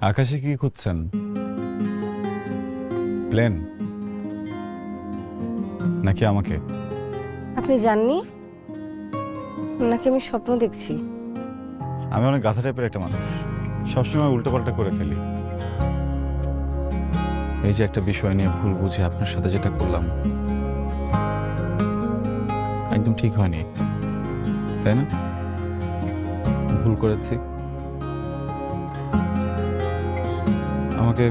আকাশে কি খুঁজছেন? প্লেন? নাকি আমাকে? আপনি জাননি? নাকি আমি স্বপ্ন দেখছি? আমি অনেক গাথা টাইপের একটা মানুষ। সবসময় উল্টোপাল্টা করে ফেলি। এই যে একটা বিষয় নিয়ে ভুল বুঝে আপনার সাথে যেটা করলাম একদম ঠিক হয়নি। তাই না? ভুল করেছি। আমাকে